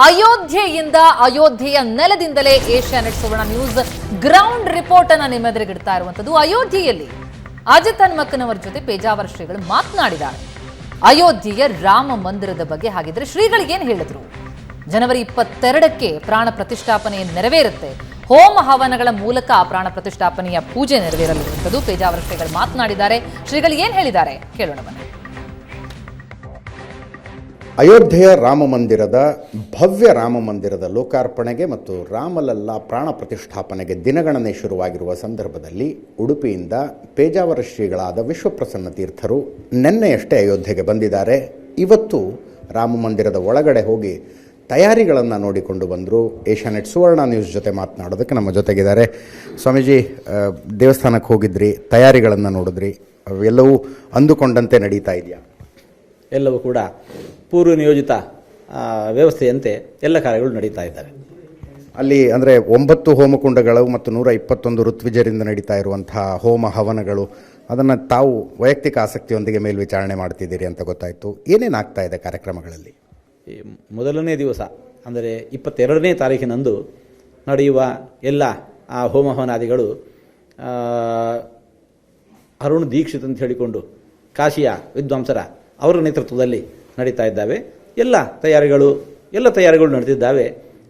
ಅಯೋಧ್ಯೆಯಿಂದ ಅಯೋಧ್ಯೆಯ ನೆಲದಿಂದಲೇ Asianet Suvarna news ground report ಅನ್ನ ನಿಮ್ಮೆದುರಿಗಿಡ್ತಾ ಇರುವಂತದ್ದು ಅಯೋಧ್ಯೆಯಲ್ಲಿ. ಅಜಿತ್ ಹನ್ಮಕ್ಕನವರ ಜೊತೆ ಪೇಜಾವರ ಶ್ರೀಗಳು ಮಾತನಾಡಿದ್ದಾರೆ. ಅಯೋಧ್ಯೆಯ ರಾಮ ಮಂದಿರದ ಬಗ್ಗೆ ಹಾಗಿದ್ರೆ ಶ್ರೀಗಳಿಗೆ ಏನ್ ಹೇಳಿದ್ರು? ಜನವರಿ ಇಪ್ಪತ್ತೆರಡಕ್ಕೆ ಪ್ರಾಣ ಪ್ರತಿಷ್ಠಾಪನೆ ನೆರವೇರುತ್ತೆ. ಹೋಮ ಹವನಗಳ ಮೂಲಕ ಪ್ರಾಣ ಪ್ರತಿಷ್ಠಾಪನೆಯ ಪೂಜೆ ನೆರವೇರಲಿರುವಂಥದ್ದು ಪೇಜಾವರ ಶ್ರೀಗಳು ಮಾತನಾಡಿದ್ದಾರೆ. ಶ್ರೀಗಳು ಏನ್ ಹೇಳಿದ್ದಾರೆ? ಕೇಳೋಣ ಅಯೋಧ್ಯೆಯ ರಾಮ ಮಂದಿರದ ಭವ್ಯ ರಾಮ ಮಂದಿರದ ಲೋಕಾರ್ಪಣೆಗೆ ಮತ್ತು ರಾಮಲಲ್ಲಾ ಪ್ರಾಣ ಪ್ರತಿಷ್ಠಾಪನೆಗೆ ದಿನಗಣನೆ ಶುರುವಾಗಿರುವ ಸಂದರ್ಭದಲ್ಲಿ ಉಡುಪಿಯಿಂದ ಪೇಜಾವರ ಶ್ರೀಗಳಾದ ವಿಶ್ವಪ್ರಸನ್ನ ತೀರ್ಥರು ನಿನ್ನೆಯಷ್ಟೇ ಅಯೋಧ್ಯೆಗೆ ಬಂದಿದ್ದಾರೆ. ಇವತ್ತು ರಾಮ ಮಂದಿರದ ಒಳಗಡೆ ಹೋಗಿ ತಯಾರಿಗಳನ್ನು ನೋಡಿಕೊಂಡು ಬಂದರು. ಏಷ್ಯಾನೆಟ್ ಸುವರ್ಣ ನ್ಯೂಸ್ ಜೊತೆ ಮಾತನಾಡೋದಕ್ಕೆ ನಮ್ಮ ಜೊತೆಗಿದ್ದಾರೆ. ಸ್ವಾಮೀಜಿ ದೇವಸ್ಥಾನಕ್ಕೆ ಹೋಗಿದ್ರಿ, ತಯಾರಿಗಳನ್ನು ನೋಡಿದ್ರಿ. ಅವೆಲ್ಲವೂ ಅಂದುಕೊಂಡಂತೆ ನಡೀತಾ ಇದೆಯಾ? ಎಲ್ಲವೂ ಕೂಡ ಪೂರ್ವ ನಿಯೋಜಿತ ವ್ಯವಸ್ಥೆಯಂತೆ ಎಲ್ಲ ಕಾರ್ಯಗಳು ನಡೀತಾ ಇದ್ದಾವೆ. ಅಲ್ಲಿ ಅಂದರೆ ಒಂಬತ್ತು ಹೋಮಕುಂಡಗಳು ಮತ್ತು ನೂರ ಇಪ್ಪತ್ತೊಂದು ಋತ್ವಿಜರಿಂದ ನಡೀತಾ ಇರುವಂತಹ ಹೋಮ ಹವನಗಳು ಅದನ್ನು ತಾವು ವೈಯಕ್ತಿಕ ಆಸಕ್ತಿಯೊಂದಿಗೆ ಮೇಲ್ವಿಚಾರಣೆ ಮಾಡ್ತಿದ್ದೀರಿ ಅಂತ ಗೊತ್ತಾಯಿತು. ಏನೇನಾಗ್ತಾ ಇದೆ ಕಾರ್ಯಕ್ರಮಗಳಲ್ಲಿ? ಈ ಮೊದಲನೇ ದಿವಸ ಅಂದರೆ ಇಪ್ಪತ್ತೆರಡನೇ ತಾರೀಕಿನಂದು ನಡೆಯುವ ಎಲ್ಲ ಆ ಹೋಮ ಹವನಾದಿಗಳು ಅರುಣ್ ದೀಕ್ಷಿತ್ ಅಂತ ಹೇಳಿಕೊಂಡು ಕಾಶಿಯ ವಿದ್ವಾಂಸರ ಅವರ ನೇತೃತ್ವದಲ್ಲಿ ನಡೀತಾ ಇದ್ದಾವೆ. ಎಲ್ಲ ತಯಾರಿಗಳು ಎಲ್ಲ ತಯಾರಿಗಳು ನಡೆದಿದ್ದಾವೆ.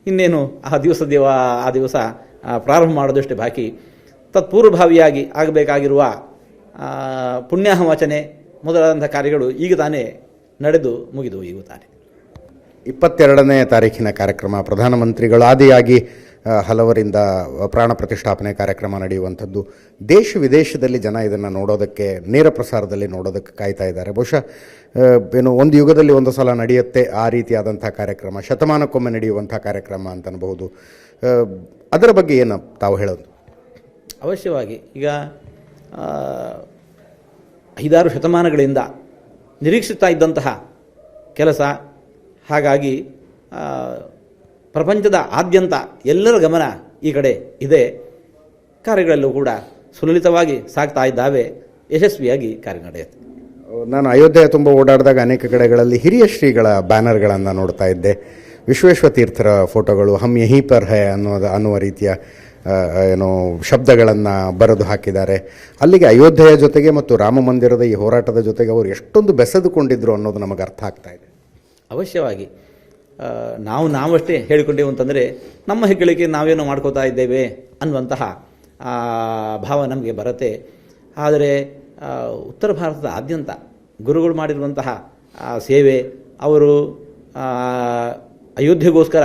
ಇನ್ನೇನು ಆ ದಿವಸ ದೇವ ಆ ದಿವಸ ಪ್ರಾರಂಭ ಮಾಡೋದಷ್ಟೇ ಬಾಕಿ. ತತ್ಪೂರ್ವಭಾವಿಯಾಗಿ ಆಗಬೇಕಾಗಿರುವ ಪುಣ್ಯಾಹವಾಚನೆ ಮೊದಲಾದಂಥ ಕಾರ್ಯಗಳು ಈಗ ತಾನೇ ನಡೆದು ಮುಗಿದು ಈಗ ತಾನೆ. ಇಪ್ಪತ್ತೆರಡನೇ ತಾರೀಖಿನ ಕಾರ್ಯಕ್ರಮ ಪ್ರಧಾನಮಂತ್ರಿಗಳು ಆದಿಯಾಗಿ ಆ, ಹಲವರಿಂದ ಪ್ರಾಣ ಪ್ರತಿಷ್ಠಾಪನೆ ಕಾರ್ಯಕ್ರಮ ನಡೆಯುವಂಥದ್ದು. ದೇಶ ವಿದೇಶದಲ್ಲಿ ಜನ ಇದನ್ನು ನೋಡೋದಕ್ಕೆ, ನೇರ ಪ್ರಸಾರದಲ್ಲಿ ನೋಡೋದಕ್ಕೆ ಕಾಯ್ತಾ ಇದ್ದಾರೆ. ಬಹುಶಃ ಏನು ಒಂದು ಯುಗದಲ್ಲಿ ಒಂದು ಸಲ ನಡೆಯುತ್ತೆ ಆ ರೀತಿಯಾದಂಥ ಕಾರ್ಯಕ್ರಮ, ಶತಮಾನಕ್ಕೊಮ್ಮೆ ನಡೆಯುವಂಥ ಕಾರ್ಯಕ್ರಮ ಅಂತ ಅನ್ಬಹುದು. ಅದರ ಬಗ್ಗೆ ಏನು ತಾವು ಹೇಳೋದು? ಅವಶ್ಯವಾಗಿ ಈಗ ಐದಾರು ಶತಮಾನಗಳಿಂದ ನಿರೀಕ್ಷಿಸ್ತಾ ಇದ್ದಂತಹ ಕೆಲಸ, ಹಾಗಾಗಿ ಪ್ರಪಂಚದ ಆದ್ಯಂತ ಎಲ್ಲರ ಗಮನ ಈ ಕಡೆ ಇದೆ. ಕಾರ್ಯಗಳಲ್ಲೂ ಕೂಡ ಸುಲಲಿತವಾಗಿ ಸಾಗ್ತಾ ಇದ್ದಾವೆ. ಯಶಸ್ವಿಯಾಗಿ ಕಾರ್ಯ ನಡೆಯುತ್ತೆ. ನಾನು ಅಯೋಧ್ಯೆ ತುಂಬ ಓಡಾಡಿದಾಗ ಅನೇಕ ಕಡೆಗಳಲ್ಲಿ ಹಿರಿಯ ಶ್ರೀಗಳ ಬ್ಯಾನರ್ಗಳನ್ನು ನೋಡ್ತಾ ಇದ್ದೆ. ವಿಶ್ವೇಶ್ವ ತೀರ್ಥರ ಫೋಟೋಗಳು ಹಮ್ ಯಹಿ ಪರ್ ಹೈ ಅನ್ನೋದು ಅನ್ನುವ ರೀತಿಯ ಏನು ಶಬ್ದಗಳನ್ನು ಬರೆದು ಹಾಕಿದ್ದಾರೆ. ಅಲ್ಲಿಗೆ ಅಯೋಧ್ಯೆಯ ಜೊತೆಗೆ ಮತ್ತು ರಾಮ ಮಂದಿರದ ಈ ಹೋರಾಟದ ಜೊತೆಗೆ ಅವರು ಎಷ್ಟೊಂದು ಬೆಸೆದುಕೊಂಡಿದ್ರು ಅನ್ನೋದು ನಮಗೆ ಅರ್ಥ ಆಗ್ತಾ ಇದೆ. ಅವಶ್ಯವಾಗಿ ನಾವು ನಾವಷ್ಟೇ ಹೇಳಿಕೊಂಡೆವು ಅಂತಂದರೆ ನಮ್ಮ ಹೆಗ್ಗಳಿಕೆ ನಾವೇನೋ ಮಾಡ್ಕೋತಾ ಇದ್ದೇವೆ ಅನ್ನುವಂತಹ ಭಾವ ನಮಗೆ ಬರುತ್ತೆ. ಆದರೆ ಉತ್ತರ ಭಾರತದ ಆದ್ಯಂತ ಗುರುಗಳು ಮಾಡಿರುವಂತಹ ಸೇವೆ, ಅವರು ಅಯೋಧ್ಯೆಗೋಸ್ಕರ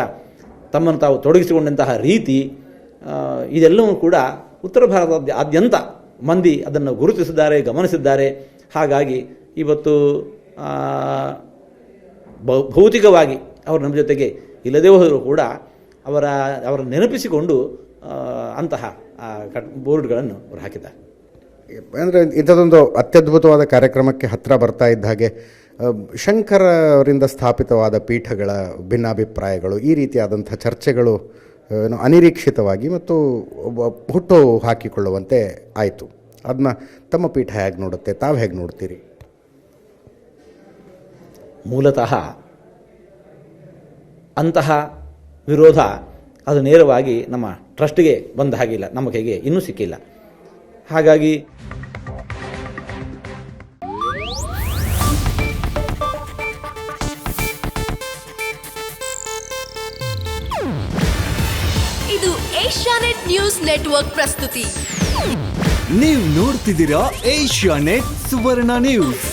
ತಮ್ಮನ್ನು ತಾವು ತೊಡಗಿಸಿಕೊಂಡಂತಹ ರೀತಿ ಇದೆಲ್ಲವೂ ಕೂಡ ಉತ್ತರ ಭಾರತದ ಆದ್ಯಂತ ಮಂದಿ ಅದನ್ನು ಗುರುತಿಸಿದ್ದಾರೆ, ಗಮನಿಸಿದ್ದಾರೆ. ಹಾಗಾಗಿ ಇವತ್ತು ಭೌತಿಕವಾಗಿ ಅವರು ನಮ್ಮ ಜೊತೆಗೆ ಇಲ್ಲದೇ ಹೋದರೂ ಕೂಡ ಅವರ ಅವರ ನೆನಪಿಸಿಕೊಂಡು ಅಂತಹ ಆ, ಕಟ್ ಬೋರ್ಡ್ಗಳನ್ನು ಅವರು ಹಾಕಿದ್ದಾರೆ. ಅಂದರೆ ಇಂಥದ್ದೊಂದು ಅತ್ಯದ್ಭುತವಾದ ಕಾರ್ಯಕ್ರಮಕ್ಕೆ ಹತ್ತಿರ ಬರ್ತಾ ಇದ್ದ ಹಾಗೆ ಶಂಕರ ಶಂಕರವರಿಂದ ಸ್ಥಾಪಿತವಾದ ಪೀಠಗಳ ಭಿನ್ನಾಭಿಪ್ರಾಯಗಳು ಈ ರೀತಿಯಾದಂಥ ಚರ್ಚೆಗಳು ಏನು ಅನಿರೀಕ್ಷಿತವಾಗಿ ಮತ್ತು ಹುಟ್ಟು ಹಾಕಿಕೊಳ್ಳುವಂತೆ ಆಯಿತು. ಅದನ್ನ ತಮ್ಮ ಪೀಠ ಹೇಗೆ ನೋಡುತ್ತೆ ತಾವು ಹೇಗೆ ನೋಡ್ತೀರಿ? ಮೂಲತಃ ಅಂತಹ ವಿರೋಧ ಅದು ನೇರವಾಗಿ ನಮ್ಮ ಟ್ರಸ್ಟ್ಗೆ ಬಂದ ಹಾಗಿಲ್ಲ ನಮ್ಮ ಕೈಗೆ ಇನ್ನೂ ಸಿಕ್ಕಿಲ್ಲ. ಹಾಗಾಗಿ ಇದು ಏಷ್ಯಾನೆಟ್ ನ್ಯೂಸ್ ನೆಟ್ವರ್ಕ್ ಪ್ರಸ್ತುತಿ. ನೀವು ನೋಡ್ತಿದ್ದೀರಾ ಏಷ್ಯಾ ನೆಟ್ ಸುವರ್ಣ ನ್ಯೂಸ್.